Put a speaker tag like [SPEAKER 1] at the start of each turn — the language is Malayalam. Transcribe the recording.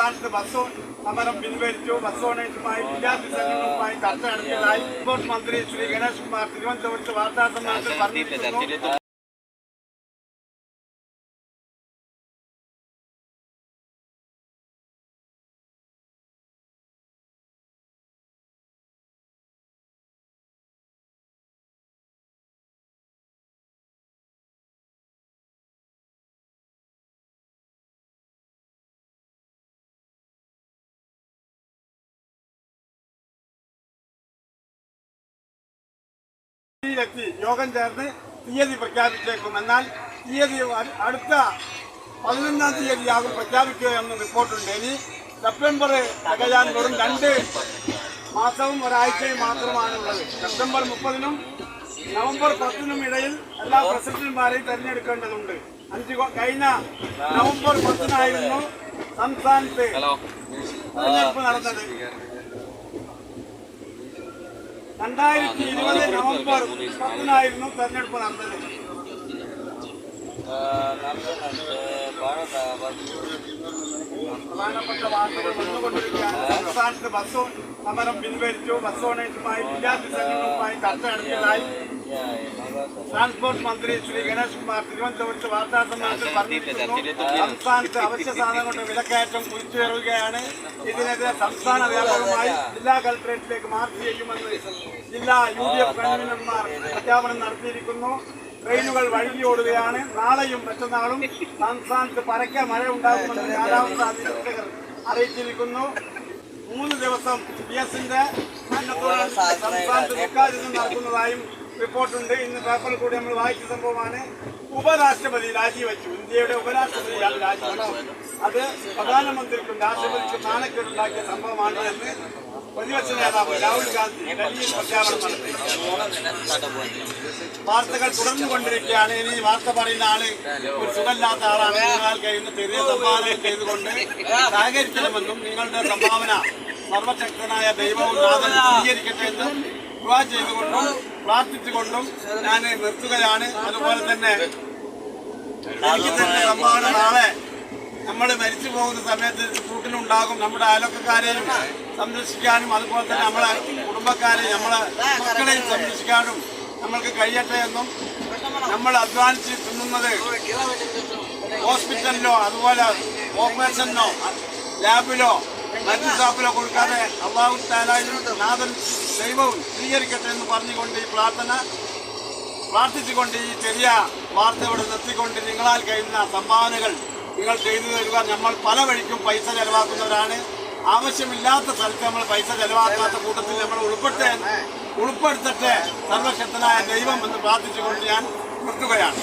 [SPEAKER 1] സംസ്ഥാനത്ത് ബസ് സമരം പിൻവലിച്ചു. ബസ് ഓണേഴ്സുമായി വിദ്യാർത്ഥി സംഘടനകളുമായി ചർച്ച നടത്തിയതായി സ്പോർട്സ് മന്ത്രി ശ്രീ ഗണേഷ് കുമാർ തിരുവനന്തപുരത്ത് വാർത്താ സമ്മേളനത്തിൽ പറഞ്ഞിരിക്കുന്നു. ിലെത്തി യോഗം ചേർന്ന് തീയതി പ്രഖ്യാപിച്ചേക്കും. എന്നാൽ തീയതി അടുത്ത പതിനൊന്നാം തീയതിയാകും പ്രഖ്യാപിക്കുക എന്ന് റിപ്പോർട്ടുണ്ട്. ഇനി സെപ്റ്റംബർ തികയാൻ വെറും രണ്ട് മാസവും ഒരാഴ്ചയും മാത്രമാണുള്ളത് സെപ്റ്റംബർ മുപ്പതിനും നവംബർ പത്തിനും ഇടയിൽ എല്ലാ പ്രസിഡന്റുമാരെയും തെരഞ്ഞെടുക്കേണ്ടതുണ്ട്. അഞ്ച് കഴിഞ്ഞ നവംബർ പത്തിനായിരുന്നു സംസ്ഥാനത്ത് തെരഞ്ഞെടുപ്പ് നടന്നത്. രണ്ടായിരത്തി ഇരുപത് നവംബർ പത്തിനായിരുന്നു തെരഞ്ഞെടുപ്പ് നടന്നത്. പ്രധാനപ്പെട്ട വാർത്തകൾ വന്നുകൊണ്ടിരിക്കുകയാണ്. സംസ്ഥാനത്ത് ബസ് സമരം പിൻവലിച്ചു. ബസ് ഓണേഴ്സുമായി വിദ്യാർത്ഥി സംഘങ്ങളുമായി ചർച്ച നടത്തിയതായി ട്രാൻസ്പോർട്ട് മന്ത്രി ശ്രീ ഗണേഷ് കുമാർ തിരുവനന്തപുരത്ത് വാർത്താ സമ്മേളനത്തിൽ പറഞ്ഞിരിക്കുന്നു. സംസ്ഥാനത്ത് അവശ്യ സാധനങ്ങളുടെ വിലക്കയറ്റം കുതിച്ചുയരുകയാണ് ഇതിനെതിരെ സംസ്ഥാന വ്യാപകമായി ജില്ലാ കളക്ടറേറ്റിലേക്ക് മാർച്ച് ചെയ്യുമെന്ന് ജില്ലാ യു ഡി എഫ് കൺവീനർമാർ പ്രഖ്യാപനം നടത്തിയിരിക്കുന്നു. ട്രെയിനുകൾ വഴുകിയോടുകയാണ് നാളെയും മറ്റന്നാളും സംസ്ഥാനത്ത് പരക്കെ മഴ ഉണ്ടാകുമെന്ന് കാലാവസ്ഥ അധികൃതർ അറിയിച്ചിരിക്കുന്നു. മൂന്ന് ദിവസം പി എസിന്റെ സംസ്ഥാനത്ത് നടക്കുന്നതായും റിപ്പോർട്ടുണ്ട്. ഇന്ന് പേപ്പറിൽ കൂടി നമ്മൾ വായിച്ച സംഭവമാണ്. ഉപരാഷ്ട്രപതി രാജിവെച്ചു. ഇന്ത്യയുടെ ഉപരാഷ്ട്രപതി രാജിവെച്ചു. അത് പ്രധാനമന്ത്രിക്കും രാഷ്ട്രപതിക്കും നാണക്കേടുണ്ടാക്കിയ സംഭവമാണ് എന്ന് പ്രതിപക്ഷ നേതാവ് രാഹുൽ ഗാന്ധി ഡൽഹിയിൽ പ്രഖ്യാപനം നടത്തി. വാർത്തകൾ തുടർന്നു കൊണ്ടിരിക്കുകയാണ്. ഇനി വാർത്ത പറയുന്ന ആൾ ഒരു സുഖമില്ലാത്ത ആളാണ്. കഴിയുന്ന ചെറിയ സംഭാവന ചെയ്തുകൊണ്ട് സഹകരിക്കണമെന്നും നിങ്ങളുടെ സംഭാവന സർവശക്തനായ ദൈവവും നാഥൻ സ്വീകരിക്കട്ടെ എന്നും ദുആ ചെയ്തുകൊണ്ടും പ്രാർത്ഥിച്ചുകൊണ്ടും ഞാൻ നിർത്തുകയാണ്. അതുപോലെ തന്നെ എനിക്ക് തന്നെ സംഭാവന നാളെ നമ്മൾ മരിച്ചു പോകുന്ന സമയത്ത് കൂട്ടിലുണ്ടാകും നമ്മുടെ അയലൊക്കക്കാരെയും സംരക്ഷിക്കാനും അതുപോലെ തന്നെ നമ്മളെ കുടുംബക്കാരെയും നമ്മളെ മക്കളെയും സംരക്ഷിക്കാനും നമ്മൾക്ക് കഴിയട്ടെ എന്നും നമ്മൾ അധ്വാനിച്ച് തിന്നുന്നത് ഹോസ്പിറ്റലിലോ അതുപോലെ ഓപ്പറേഷനിലോ ലാബിലോ ഷാപ്പിലോ കൊടുക്കാതെ അള്ളാഹു താലായും നാഥൻ ദൈവവും സ്വീകരിക്കട്ടെ എന്ന് പറഞ്ഞുകൊണ്ട് ഈ പ്രാർത്ഥന പ്രാർത്ഥിച്ചുകൊണ്ട് ഈ ചെറിയ വാർത്ത ഇവിടെ നിർത്തിക്കൊണ്ട് നിങ്ങളാൽ കഴിയുന്ന സംഭാവനകൾ നിങ്ങൾ ചെയ്തു തരിക. നമ്മൾ പല വഴിക്കും പൈസ ചെലവാക്കുന്നവരാണ്. ആവശ്യമില്ലാത്ത സ്ഥലത്ത് നമ്മൾ പൈസ ചെലവാക്കാത്ത കൂട്ടത്തിൽ നമ്മൾ ഉൾപ്പെടുത്തേ ഉൾപ്പെടുത്തട്ടെ സർവശക്തനായ ദൈവം എന്ന് പ്രാർത്ഥിച്ചുകൊണ്ട് ഞാൻ നിർത്തുകയാണ്.